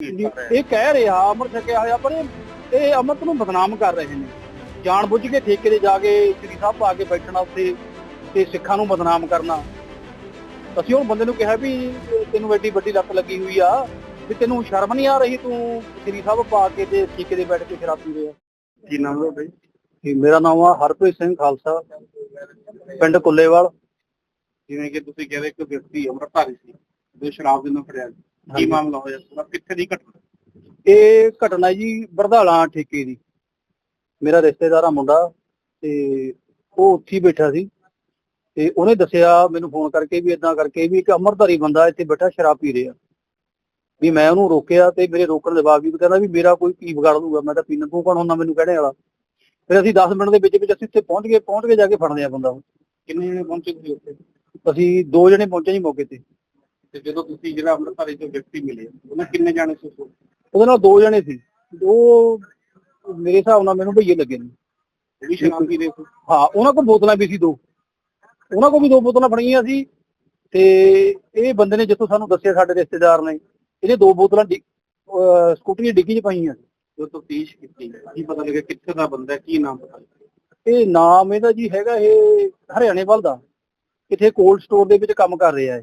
ਇਹ ਕਹਿ ਰਿਹਾ ਅਮਰ ਛਕਿਆ ਹੋਇਆ ਪਰ ਇਹ ਅਮਰਤ ਨੂੰ ਬਦਨਾਮ ਕਰ ਰਹੇ ਨੇ। ਜਾਣ ਬੁੱਝ ਕੇ ਠੇਕੇ ਤੇ ਜਾ ਕੇ ਸ੍ਰੀ ਸਾਹਿਬ ਪਾ ਕੇ ਬੈਠਣਾ ਉੱਥੇ ਤੇ ਸਿੱਖਾਂ ਨੂੰ ਬਦਨਾਮ ਕਰਨਾ। ਅਸੀਂ ਉਹ ਬੰਦੇ ਨੂੰ ਕਿਹਾ ਵੀ ਤੈਨੂੰ ਐਡੀ ਵੱਡੀ ਲੱਤ ਲੱਗੀ ਹੋਈ ਆ ਵੀ ਤੈਨੂੰ ਸ਼ਰਮ ਨਹੀਂ ਆ ਰਹੀ ਤੂੰ ਸ੍ਰੀ ਸਾਹਿਬ ਪਾ ਕੇ ਤੇ ਠੇਕੇ ਤੇ ਬੈਠ ਕੇ ਸ਼ਰਾਬ ਪੀ ਰਿਹਾ ਕੀ ਨਾਮ ਹੈ ਬਈ? ਮੇਰਾ ਨਾਮ ਆ ਹਰਪ੍ਰੀਤ ਸਿੰਘ ਖਾਲਸਾ ਪਿੰਡ ਕੁੱਲੇਵਾਲ। ਜਿਵੇਂ ਕਿ ਤੁਸੀਂ ਕਹਿੰਦੇ ਕਿ ਵਿਅਕਤੀ ਅਮਰਧਾਰੀ ਸੀ ਜੋ ਸ਼ਰਾਬ ਦੇ ਨਾਲ ਫੜਿਆ। ਕੀ। ਮਾਮਲਾ ਹੋਇਆ? ਪੂਰਾ ਕਿੱਥੇ ਦੀ ਘਟਨਾ? ਇਹ ਘਟਨਾ ਜੀ ਬਰਧਾਲਾ ਠੇਕੇ ਦੀ। ਮੇਰਾ ਰਿਸ਼ਤੇਦਾਰ ਆ ਮੁੰਡਾ ਤੇ ਉਹ ਉੱਥੇ ਬੈਠਾ ਸੀ। ਤੇ ਉਹਨੇ ਦੱਸਿਆ ਮੈਨੂੰ ਫੋਨ ਕਰਕੇ ਵੀ ਇਦਾਂ ਕਰਕੇ ਵੀ ਇੱਕ ਅਮਰਧਾਰੀ ਬੰਦਾ ਇੱਥੇ ਬੈਠਾ ਸ਼ਰਾਬ ਪੀ ਰਿਹਾ। ਵੀ ਮੈਂ ਉਹਨੂੰ ਰੋਕਿਆ ਤੇ ਮੇਰੇ ਰੋਕਣ ਦੇ ਬਾਵਜੂਦ ਕਹਿੰਦਾ ਵੀ ਮੇਰਾ ਕੋਈ ਕੀ ਵਿਗਾੜ ਲੂਗਾ ਮੈਂ ਤਾਂ ਪੀਣਾ ਤੂੰ ਕੌਣ ਹੁੰਦਾ ਮੈਨੂੰ ਕਹਿਣੇ ਵਾਲਾ। ਫਿਰ ਅਸੀਂ 10 ਮਿੰਟ ਦੇ ਵਿੱਚ ਵਿੱਚ ਅਸੀਂ ਉੱਥੇ ਪਹੁੰਚ ਗਏ ਪਹੁੰਚ ਕੇ ਜਾ ਕੇ ਫੜਦੇ ਆ ਬੰਦਾ। ਕਿੰਨੇ ਜਣੇ ਪਹੁੰਚੇ ਤੁਸੀਂ ਉੱਥੇ? ਅਸੀਂ ਦੋ ਜਣੇ ਪਹੁੰਚੇ ਜੀ ਮੌਕੇ ਤੇ। ਤੇ ਜਦੋਂ ਤੁਸੀਂ ਜਿਹੜਾ ਅਮਰਧਾਰੀ ਤੋਂ ਵਿਅਕਤੀ ਮਿਲੇ ਉਹਨਾਂ ਕਿੰਨੇ ਜਾਣੇ ਸੀ? ਉਹਦੇ ਨਾਲ ਦੋ ਜਣੇ ਸੀ। ਉਹ ਮੇਰੇ ਹਿਸਾਬ ਨਾਲ ਮੈਨੂੰ ਭਈਏ ਲੱਗੇ ਨੇ। ਵੀ ਸ਼ਰਾਬ ਰਹੇ ਸੀ? ਹਾਂ ਉਹਨਾਂ ਕੋਲ ਬੋਤਲਾਂ ਵੀ ਸੀ ਦੋ। ਉਹਨਾਂ ਕੋਲ ਵੀ ਦੋ ਬੋਤਲਾਂ ਫੜੀਆਂ ਸੀ ਤੇ ਇਹ ਬੰਦੇ ਨੇ ਜਿੱਥੋਂ ਸਾਨੂੰ ਦੱਸਿਆ ਸਾਡੇ ਰਿਸ਼ਤੇਦਾਰ ਨੇ ਇਹਨੇ ਦੋ ਬੋਤਲਾਂ ਡਿ- ਅਹ ਸਕੂਟਰੀ ਦੀ ਡਿੱਗੀ 'ਚ ਪਾਈਆਂ। ਜੋ ਤਫਤੀਸ਼ ਕੀਤੀ ਕੀ ਪਤਾ ਲੱਗਿਆ ਕਿੱਥੇ ਦਾ ਬੰਦਾ ਹੈ, ਕੀ ਨਾਮ ਪਤਾ ਲੱਗਿਆ? ਇਹ ਨਾਮ ਇਹਦਾ ਜੀ ਹੈਗਾ ਇਹ ਹਰਿਆਣੇ ਵੱਲ ਦਾ। ਕਿਥੇ ਕੋਲਡ ਸਟੋਰ ਦੇ ਵਿੱਚ ਕੰਮ ਕਰ ਰਿਹਾ ਇਹ।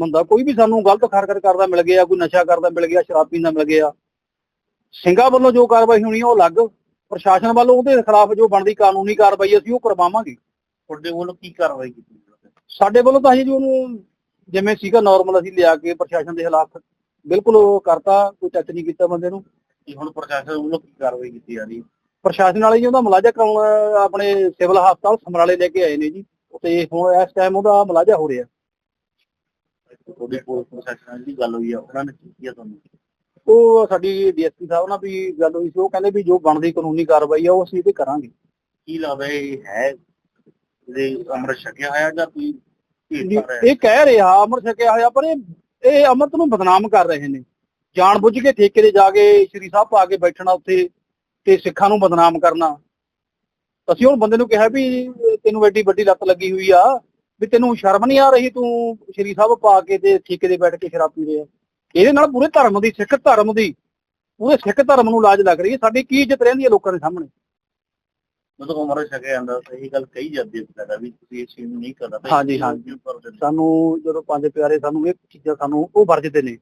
ਬੰਦਾ ਕੋਈ ਵੀ ਸਾਨੂੰ ਗਲਤ ਹਰਕਤ ਕਰਦਾ ਮਿਲ ਗਿਆ ਕੋਈ ਨਸ਼ਾ ਕਰਦਾ ਮਿਲ ਗਿਆ ਸ਼ਰਾਬ ਪੀਂਦਾ ਮਿਲ ਗਿਆ। ਸਿੰਘਾਂ ਵੱਲੋਂ ਜੋ ਕਾਰਵਾਈ ਹੋਣੀ ਉਹ ਅਲੱਗ। ਪ੍ਰਸ਼ਾਸਨ ਵੱਲੋਂ ਉਹਦੇ ਖਿਲਾਫ ਜੋ ਬਣਦੀ ਕਾਨੂੰਨੀ ਕਾਰਵਾਈ ਅਸੀਂ ਉਹ ਕਰਵਾਵਾਂਗੇ। ਤੁਹਾਡੇ ਵੱਲੋਂ ਕੀ ਕਾਰਵਾਈ ਕੀਤੀ ਸਾਡੇ ਵੱਲੋਂ ਤਾਂ ਅਸੀਂ ਜੀ ਉਹਨੂੰ ਜਿਵੇਂ ਸੀਗਾ ਨਾਰਮਲ ਅਸੀਂ ਲਿਆ ਕੇ ਪ੍ਰਸ਼ਾਸਨ ਦੇ ਖਿਲਾਫ ਬਿਲਕੁਲ ਉਹ ਕਰਤਾ ਕੋਈ ਟੱਚ ਨਹੀਂ ਕੀਤਾ ਬੰਦੇ ਨੂੰ। ਕਿ ਹੁਣ ਪ੍ਰਸ਼ਾਸਨ ਵੱਲੋਂ ਕੀ ਕਾਰਵਾਈ ਕੀਤੀ ਜਾ ਰਹੀ ਹੈ? ਪ੍ਰਸ਼ਾਸਨ ਵਾਲੇ ਜੀ ਉਹਦਾ ਮੁਲਾਜ਼ਾ ਕਰਾਉਣ ਆਪਣੇ ਸਿਵਲ ਹਸਪਤਾਲ ਸਮਰਾਲੇ ਲੈ ਕੇ ਆਏ ਨੇ ਜੀ। ਤੇ ਹੁਣ ਇਸ ਟਾਈਮ ਉਹਦਾ ਮੁਲਾਜ਼ਾ ਹੋ ਰਿਹਾ। ਤੁਹਾਡੇ ਕੋਲ ਪ੍ਰਸ਼ਾਸਨ ਦੀ ਗੱਲ ਹੋਈ ਆ ਉਹਨਾਂ ਨੇ ਕੀ ਕੀਤਾ ਤੁਹਾਨੂੰ? ਉਹ ਸਾਡੀ ਡੀਐਸਪੀ ਸਾਹਿਬ ਨਾਲ ਵੀ ਗੱਲ ਹੋਈ ਸੀ ਉਹ ਕਹਿੰਦੇ ਵੀ ਜੋ ਬਣਦੀ ਕਾਨੂੰਨੀ ਕਾਰਵਾਈ ਆ ਉਹ ਅਸੀਂ ਇਹਦੇ ਕਰਾਂਗੇ। ਕੀ ਇਹ ਹੈ ਇਹਦੇ ਅਮਰ ਛਕਿਆ ਹੋਇਆ ਜਾਂ ਕੋਈ ਇਹ ਕਹਿ ਰਿਹਾ ਅਮਰ ਛਕਿਆ ਹੋਇਆ ਪਰ ਇਹ ਇਹ ਅਮਰਤ ਨੂੰ ਬਦਨਾਮ ਕਰ ਰਹੇ ਨੇ। ਜਾਣ ਬੁੱਝ ਕੇ ਠੇਕੇ ਤੇ ਜਾ ਕੇ ਸ੍ਰੀ ਸਾਹਿਬ ਪਾ ਕੇ ਬੈਠਣਾ ਉੱਥੇ ਤੇ ਸਿੱਖਾਂ ਨੂੰ ਬਦਨਾਮ ਕਰਨਾ। ਅਸੀਂ ਉਹ ਬੰਦੇ ਨੂੰ ਕਿਹਾ ਵੀ ਤੈਨੂੰ ਐਡੀ ਵੱਡੀ ਲੱਤ ਲੱਗੀ ਹੋਈ ਆ ਵੀ ਤੈਨੂੰ ਸ਼ਰਮ ਨਹੀਂ ਆ ਰਹੀ ਤੂੰ ਸ੍ਰੀ ਸਾਹਿਬ ਪਾ ਕੇ ਤੇ ਠੇਕੇ ਤੇ ਬੈਠ ਕੇ ਸ਼ਰਾਬ ਪੀ ਰਿਹਾ ਇਹਦੇ ਨਾਲ ਪੂਰੇ ਧਰਮ ਦੀ ਸਿੱਖ ਧਰਮ ਦੀ ਪੂਰੇ ਸਿੱਖ ਧਰਮ ਨੂੰ ਲਾਜ ਲੱਗ ਰਹੀ ਹੈ। ਸਾਡੀ ਕੀ ਇੱਜ਼ਤ ਰਹਿੰਦੀ ਹੈ ਲੋਕਾਂ ਦੇ ਸਾਹਮਣੇ? ਮਤਲਬ ਉਮਰ ਛਕਿਆ ਜਾਂਦਾ ਸਹੀ ਗੱਲ ਕਹੀ ਜਾਂਦੀ ਹੈ ਤੁਹਾਡਾ ਵੀ ਤੁਸੀਂ ਇਸ ਚੀਜ਼ ਨੂੰ ਨਹੀਂ ਕਰਨਾ ਹਾਂਜੀ, ਹਾਂਜੀ। ਸਾਨੂੰ ਜਦੋਂ ਪੰਜ ਪਿਆਰੇ ਸਾਨੂੰ ਇਹ ਚੀਜ਼ਾਂ ਸਾਨੂੰ ਉਹ ਵਰਜਦੇ ਨੇ।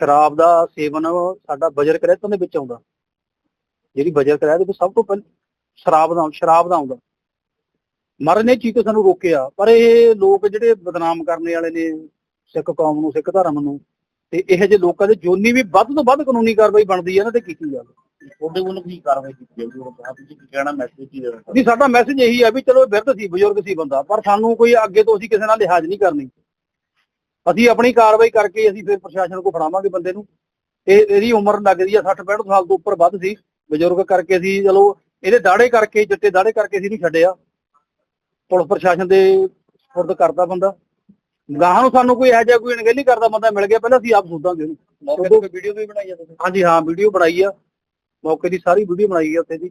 ਸ਼ਰਾਬ ਦਾ ਸੇਵਨ ਸਾਡਾ ਬਜਰ ਕਰਿਆਤਾਂ ਦੇ ਵਿੱਚ ਆਉਂਦਾ। ਜਿਹੜੀ ਬਜਰ ਕਰਿਆ ਦੇ ਵਿੱਚ ਸਭ ਤੋਂ ਪਹਿਲਾਂ ਸ਼ਰਾਬ ਦਾ ਸ਼ਰਾਬ ਦਾ ਆਉਂਦਾ। ਮਰਨ ਨੇ ਚੀਜ਼ ਤੋਂ ਸਾਨੂੰ ਰੋਕਿਆ। ਪਰ ਇਹ ਲੋਕ ਜਿਹੜੇ ਬਦਨਾਮ ਕਰਨੇ ਵਾਲੇ ਨੇ ਸਿੱਖ ਕੌਮ ਨੂੰ ਸਿੱਖ ਧਰਮ ਨੂੰ ਤੇ ਇਹੋ ਜਿਹੇ ਲੋਕਾਂ ਦੇ ਜੋਨੀ ਵੀ ਵੱਧ ਤੋਂ ਵੱਧ ਕਾਨੂੰਨੀ ਕਾਰਵਾਈ ਬਣਦੀ ਹੈ ਨਾ ਤੇ ਕੀਤੀ ਜਾਵੇ ਤੁਹਾਡੇ ਵੱਲੋਂ ਕੀ ਕਾਰਵਾਈ ਕੀਤੀ ਜਾਊਗੀ? ਉਹ ਕਹਾ ਤੁਸੀਂ ਕੀ ਕਹਿਣਾ ਮੈਸੇਜ ਕੀ ਦੇਣਾ ਨਹੀਂ ਸਾਡਾ ਮੈਸੇਜ ਇਹੀ ਹੈ ਵੀ ਚਲੋ ਬਿਰਧ ਸੀ ਬਜ਼ੁਰਗ ਸੀ ਬੰਦਾ ਪਰ ਸਾਨੂੰ ਕੋਈ ਅੱਗੇ ਤੋਂ ਅਸੀਂ ਕਿਸੇ ਨਾਲ ਲਿਹਾਜ਼ ਨਹੀਂ ਕਰਨੀ। ਅਸੀਂ ਆਪਣੀ ਕਾਰਵਾਈ ਕਰਕੇ ਅਸੀਂ ਫਿਰ ਪ੍ਰਸ਼ਾਸਨ ਕੋ ਫੜਾਵਾਂਗੇ ਬੰਦੇ ਨੂੰ। ਇਹ ਇਹਦੀ ਉਮਰ ਲੱਗਦੀ ਆ 60 65 ਸਾਲ ਤੋਂ ਉੱਪਰ ਵੱਧ ਸੀ। ਬਜ਼ੁਰਗ ਕਰਕੇ ਅਸੀਂ ਚਲੋ ਇਹਦੇ ਦਾੜੇ ਕਰਕੇ ਚਿੱਟੇ ਦਾੜੇ ਕਰਕੇ ਅਸੀਂ ਨਹੀਂ ਛੱਡਿਆ। ਪੁਲਿਸ ਪ੍ਰਸ਼ਾਸਨ ਦੇ ਸਪੁਰਦ ਕਰਦਾ ਬੰਦਾ। ਗਾਹਾਂ ਨੂੰ ਸਾਨੂੰ ਕੋਈ ਇਹੋ ਜਿਹਾ ਕੋਈ ਅਣਗਹਿਲੀ ਕਰਦਾ ਬੰਦਾ ਮਿਲ ਗਿਆ ਪਹਿਲਾਂ ਅਸੀਂ ਆਪ ਸੋਧਾਂਗੇ ਉਹਨੂੰ। ਮੌਕੇ ਤੇ ਵੀਡੀਓ ਵੀ ਬਣਾਈ ਆ ਤੁਸੀਂ? ਹਾਂਜੀ ਹਾਂ ਵੀਡੀਓ ਬਣਾਈ ਆ। ਮੌਕੇ ਦੀ ਸਾਰੀ ਵੀਡੀਓ ਬਣਾਈ ਆ ਉੱਥੇ ਦੀ।